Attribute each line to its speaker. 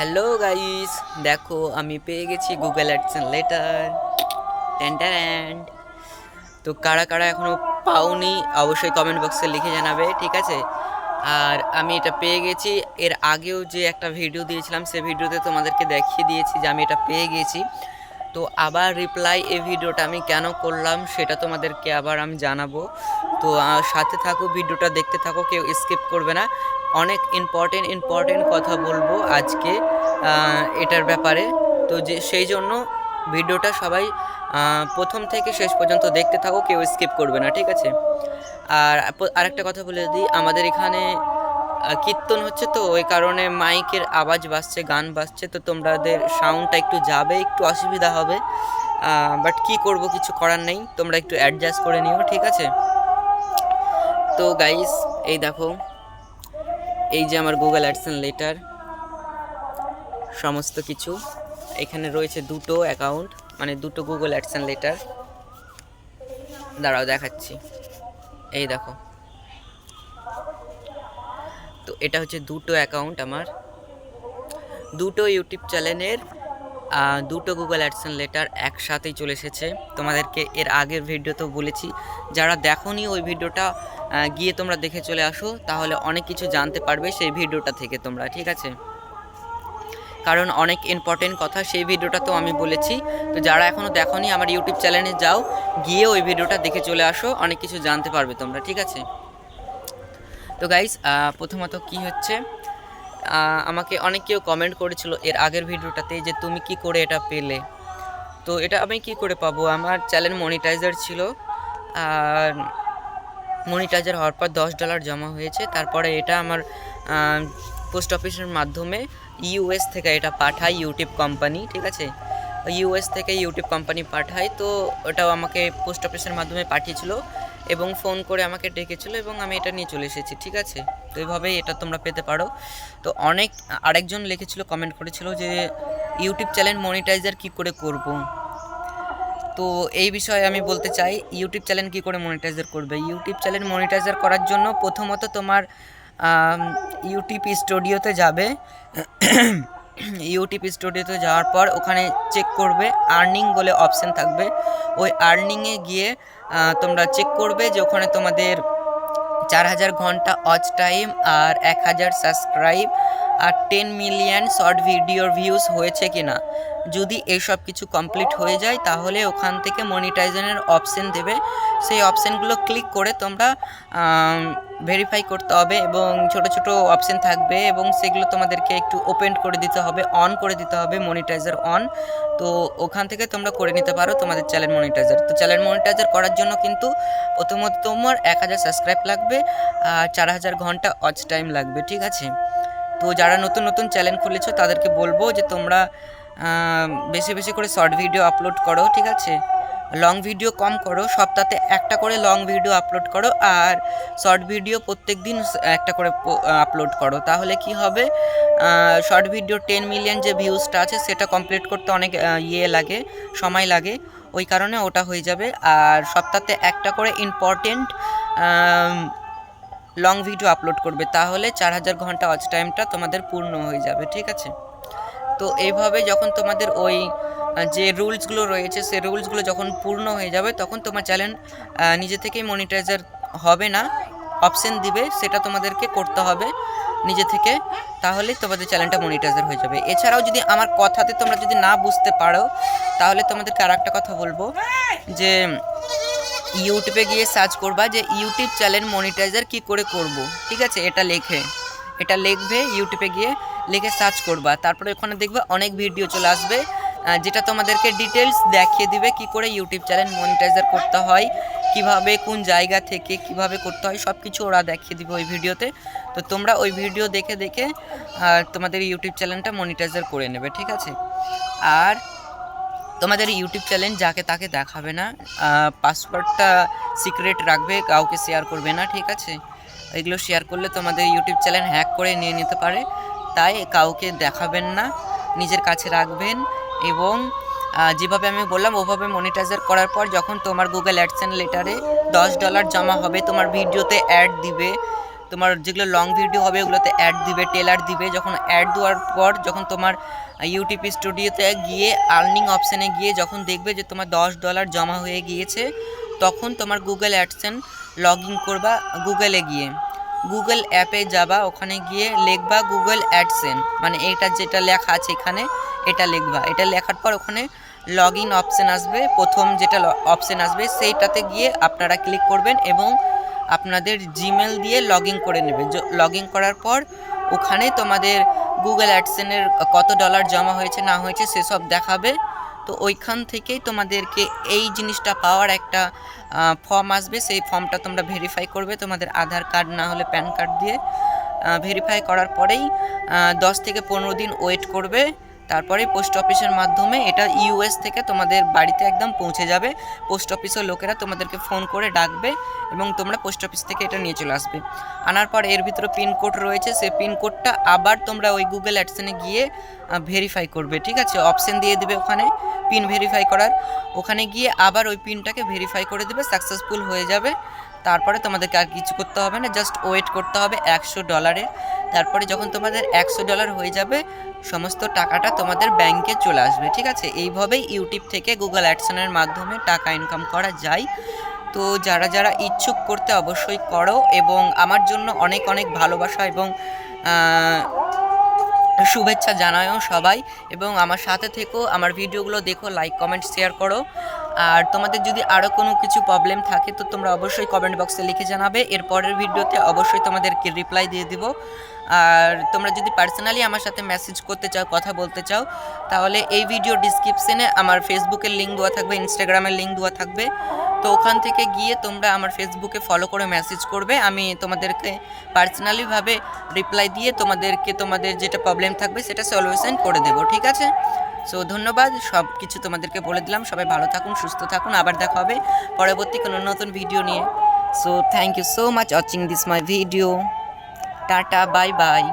Speaker 1: Hello guys দেখো, আমি পেয়ে গেছি গুগল অ্যাডসেন লেটার ট্যান্ড তো কারা কারা এখনও পাওনি, অবশ্যই কমেন্ট বক্সে লিখে জানাবে, ঠিক আছে? আর আমি এটা পেয়ে গেছি, এর আগেও যে একটা ভিডিও দিয়েছিলাম, সে ভিডিওতে তোমাদেরকে দেখিয়ে দিয়েছি যে আমি এটা পেয়ে গেছি। তো আবার রিপ্লাই এই ভিডিওটা আমি কেন করলাম, সেটা তোমাদেরকে আবার আমি জানাব। তো সাথে থাকো ভিডিওটা দেখতে থাকো, কেউ স্কিপ করবে না। অনেক ইম্পর্টেন্ট ইম্পর্টেন্ট কথা বলব আজকে এটার ব্যাপারে। তো যে, সেই জন্য ভিডিওটা সবাই প্রথম থেকে শেষ পর্যন্ত দেখতে থাকো, কেউ স্কিপ করবে না, ঠিক আছে? আর আরেকটা কথা বলে দিই, আমাদের এখানে কীর্তন হচ্ছে তো, ওই কারণে মাইকের আওয়াজ বাজছে, গান বাজছে, তো তোমাদের সাউন্ডটা একটু যাবে, একটু অসুবিধা হবে। বাট কি করব, কিছু করার নেই, তোমরা একটু অ্যাডজাস্ট করে নিও, ঠিক আছে? তো গাইস এই দেখো এই যে আমার গুগল অ্যাডসেন লেটার সমস্ত কিছু। এখানে রয়েছে দুটো অ্যাকাউন্ট মানে দুটো গুগল অ্যাডসেন লেটার দাঁড়াও, দেখাচ্ছি। এই দেখো। তো এটা হচ্ছে দুটো অ্যাকাউন্ট আমার। দুটো ইউটিউব চ্যানেলের দুটো গুগল অ্যাডসেন লেটার একসাথেই চলে এসেছে। তোমাদেরকে এর আগের ভিডিওতেও বলেছি। যারা দেখোনি ওই ভিডিওটা গিয়ে তোমরা দেখে চলে আসো। তাহলে অনেক কিছু জানতে পারবে সেই ভিডিওটা থেকে তোমরা, ঠিক আছে? কারণ অনেক ইম্পর্টেন্ট কথা সেই ভিডিওটা তো আমি বলেছি। তো যারা এখনও দেখোনি আমার ইউটিউব চ্যানেলে যাও, গিয়ে ওই ভিডিওটা দেখে চলে আসো। অনেক কিছু জানতে পারবে তোমরা, ঠিক আছে? তো গাইস প্রথমত কি হচ্ছে? আমাকে অনেক কেউ কমেন্ট করেছিল এর আগের ভিডিওটাতে যে তুমি কি করে এটা পেলে। তো এটা আমি কি করে পাবো? আমার চ্যানেল মনিটাইজার ছিল। আর মনিটাইজার হওয়ার পর দশ ডলার জমা হয়েছে। তারপরে এটা আমার পোস্ট অফিসের মাধ্যমে ইউএস থেকে এটা পাঠায় ইউটিউব কোম্পানি ঠিক আছে? ইউএস থেকে ইউটিউব কোম্পানি পাঠায়। তো ওটাও আমাকে পোস্ট অফিসের মাধ্যমে পাঠিয়েছিল। এবং ফোন করে আমাকে ডেকেছিল এবং আমি এটা নিয়ে চলে এসেছি, ঠিক আছে? তো এইভাবেই এটা তোমরা পেতে পারো। তো অনেক, আরেকজন লিখেছিল কমেন্ট করেছিল যে ইউটিউব চ্যানেল মনিটাইজার কি করে করব? তো এই বিষয়ে আমি বলতে চাই ইউটিউব চ্যানেল কি করে মনিটাইজার করবে? ইউটিউব চ্যানেল মনিটাইজার করার জন্য প্রথমত তোমার ইউটিউব স্টুডিওতে যাবে। ইউটিউব স্টুডিওতে যাওয়ার পর ওখানে চেক করবে আর্নিং বলে অপশান থাকবে। ওই আর্নিংয়ে গিয়ে তোমরা চেক করবে যে ওখানে তোমাদের চার হাজার ঘণ্টা অচ টাইম আর এক হাজার সাবস্ক্রাইব আর টেন মিলিয়ন শর্ট ভিডিওর ভিউজ হয়েছে কি না যদি এইসব কিছু কমপ্লিট হয়ে যায়, তাহলে ওখান থেকে মনিটাইজেশনের অপশন দেবে। সেই অপশানগুলো ক্লিক করে তোমরা ভেরিফাই করতে হবে এবং ছোট ছোট অপশন থাকবে এবং সেগুলো তোমাদেরকে একটু ওপেন করে দিতে হবে অন করে দিতে হবে মনিটাইজার অন তো ওখান থেকে তোমরা করে নিতে পারো তোমাদের চ্যানেল মনিটাইজার তো চ্যানেল মনিটাইজার করার জন্য কিন্তু প্রথমত তোমার এক হাজার সাবস্ক্রাইব লাগবে আর চার হাজার ঘণ্টা ওয়াচ টাইম লাগবে, ঠিক আছে? তো যারা নতুন নতুন চ্যানেল খুলেছো, তাদেরকে বলব যে তোমরা বেশি বেশি করে শর্ট ভিডিও আপলোড করো, ঠিক আছে? লং ভিডিও কম করো সপ্তাহে একটা করে লং ভিডিও আপলোড করো, আর শর্ট ভিডিও প্রত্যেক দিন একটা করে আপলোড করো। তাহলে কি হবে? শর্ট ভিডিও টেন মিলিয়ন যে ভিউজটা আছে, সেটা কমপ্লিট করতে অনেক ইয়ে লাগে, সময় লাগে। ওই কারণে ওটা হয়ে যাবে। আর সপ্তাহে একটা করে ইম্পর্টেন্ট লং ভিডিও আপলোড করবে, তাহলে চার হাজার ঘণ্টা ওয়াচ টাইমটা তোমাদের পূর্ণ হয়ে যাবে, ঠিক আছে? তো এইভাবে যখন তোমাদের ওই যে রুলসগুলো রয়েছে সে রুলসগুলো যখন পূর্ণ হয়ে যাবে, তখন তোমার চ্যানেল নিজে থেকেই মনিটাইজার হবে না অপশন দিবে, সেটা তোমাদেরকে করতে হবে নিজে থেকে তাহলে তোমাদের চ্যানেলটা মনিটাইজার হয়ে যাবে। এছাড়াও যদি আমার কথাতে তোমরা যদি না বুঝতে পারো, তাহলে তোমাদেরকে আর একটা কথা বলব, যে ইউটিউবে গিয়ে সার্চ করবা যে ইউটিউব চ্যানেল মনিটাইজার কি করে করব, ঠিক আছে? এটা লেখে, এটা লিখবে, ইউটিউবে গিয়ে লিখে সার্চ করবা। তারপরে ওখানে দেখবে অনেক ভিডিও চলে আসবে যেটা তোমাদেরকে ডিটেলস দেখিয়ে দিবে কি করে ইউটিউব চ্যানেল মনিটাইজার করতে হয়, কীভাবে, কোন জায়গা থেকে কীভাবে করতে হয় সব কিছু ওরা দেখিয়ে দিবে ওই ভিডিওতে তো। তোমরা ওই ভিডিও দেখে দেখে তোমাদের ইউটিউব চ্যানেলটা মনিটাইজার করে নেবে, ঠিক আছে? আর তোমাদের ইউটিউব চ্যানেল যাকে তাকে দেখাবে না পাসওয়ার্ডটা সিক্রেট রাখবে, কাউকে শেয়ার করবে না, ঠিক আছে? এগুলো শেয়ার করলে তোমাদের ইউটিউব চ্যানেল হ্যাক করে নিয়ে নিতে পারে। তাই কাউকে দেখাবেন না, নিজের কাছে রাখবেন এবং যেভাবে আমি বললাম, ওভাবে মনিটাইজার করার পর যখন তোমার গুগল অ্যাডসেন লেটারে দশ ডলার জমা হবে, তোমার ভিডিওতে অ্যাড দিবে তোমার যেগুলো লং ভিডিও হবে, ওগুলোতে অ্যাড দিবে টেলার দিবে। যখন অ্যাড দেওয়ার পর, যখন তোমার ইউটিউব স্টুডিওতে গিয়ে আর্নিং অপশানে গিয়ে যখন দেখবে যে তোমার দশ ডলার জমা হয়ে গিয়েছে, তখন তোমার গুগল অ্যাডসেন লগ ইন করবা গুগলে গিয়ে। গুগল অ্যাপে যাবা, ওখানে গিয়ে লিখবা গুগল অ্যাডসেন মানে এটা যেটা লেখা আছে এখানে, এটা লিখবা। এটা লেখার পর ওখানে লগ ইন অপশান আসবে। প্রথম যেটা অপশান আসবে, সেইটাতে গিয়ে আপনারা ক্লিক করবেন এবং আপনাদের জিমেল দিয়ে লগ ইন করে নেবে লগ ইন করার পর ওখানে তোমাদের গুগল অ্যাডসেনের কত ডলার জমা হয়েছে, না হয়েছে সেসব দেখাবে। তো ওইখান থেকেই তোমাদেরকে এই জিনিসটা পাওয়ার একটা ফর্ম আসবে। সেই ফর্মটা তোমরা ভেরিফাই করবে তোমাদের আধার কার্ড না হলে প্যান কার্ড দিয়ে। ভেরিফাই করার পরেই দশ থেকে পনেরো দিন ওয়েট করবে। তারপরে পোস্ট অফিসের মাধ্যমে এটা ইউএস থেকে তোমাদের বাড়িতে একদম পৌঁছে যাবে। পোস্ট অফিসের লোকেরা তোমাদেরকে ফোন করে ডাকবে এবং তোমরা পোস্ট অফিস থেকে এটা নিয়ে চলে আসবে। আনার পর এর ভিতরে পিনকোড রয়েছে, সেই পিনকোডটা আবার তোমরা ওই গুগল অ্যাডসেনে গিয়ে ভেরিফাই করবে, ঠিক আছে? অপশন দিয়ে দেবে ওখানে পিন ভেরিফাই করার। ওখানে গিয়ে আবার ওই পিনটাকে ভেরিফাই করে দেবে সাকসেসফুল হয়ে যাবে। তারপরে তোমাদেরকে আর কিছু করতে হবে না জাস্ট ওয়েট করতে হবে একশো ডলারের তারপরে যখন তোমাদের একশো ডলার হয়ে যাবে, সমস্ত টাকাটা তোমাদের ব্যাংকে চলে আসবে, ঠিক আছে? এইভাবেই ইউটিউব থেকে গুগল অ্যাডসনের মাধ্যমে টাকা ইনকাম করা যায়। তো যারা যারা ইচ্ছুক করতে অবশ্যই করো এবং আমার জন্য অনেক অনেক ভালোবাসা এবং শুভেচ্ছা জানায়ও সবাই। এবং আমার সাথে থেকেও আমার ভিডিওগুলো দেখো লাইক কমেন্ট শেয়ার করো। আর তোমাদের যদি আরও কোনো কিছু প্রবলেম থাকে, তো তোমরা অবশ্যই কমেন্ট বক্সে লিখে জানাবে। এর পরের ভিডিওতে অবশ্যই তোমাদেরকে রিপ্লাই দিয়ে দিব। আর তোমরা যদি পার্সোনালি আমার সাথে মেসেজ করতে চাও, কথা বলতে চাও, তাহলে এই ভিডিও ডিসক্রিপশনে আমার ফেসবুকের লিঙ্ক দেওয়া থাকবে ইনস্টাগ্রামের লিঙ্ক দেওয়া থাকবে। তো ওখান থেকে গিয়ে তোমরা আমার ফেসবুকে ফলো করে মেসেজ করবে। আমি তোমাদেরকে পার্সোনালিভাবে রিপ্লাই দিয়ে তোমাদেরকে, তোমাদের যেটা প্রবলেম থাকবে, সেটা সলিউশন করে দেবো, ঠিক আছে? সো ধন্যবাদ সব কিছু তোমাদেরকে বলে দিলাম। সবাই ভালো থাকুন, সুস্থ থাকুন, আবার দেখা হবে পরবর্তী কোনো নতুন ভিডিও নিয়ে। So thank you so much watching this my video. Tata, bye bye.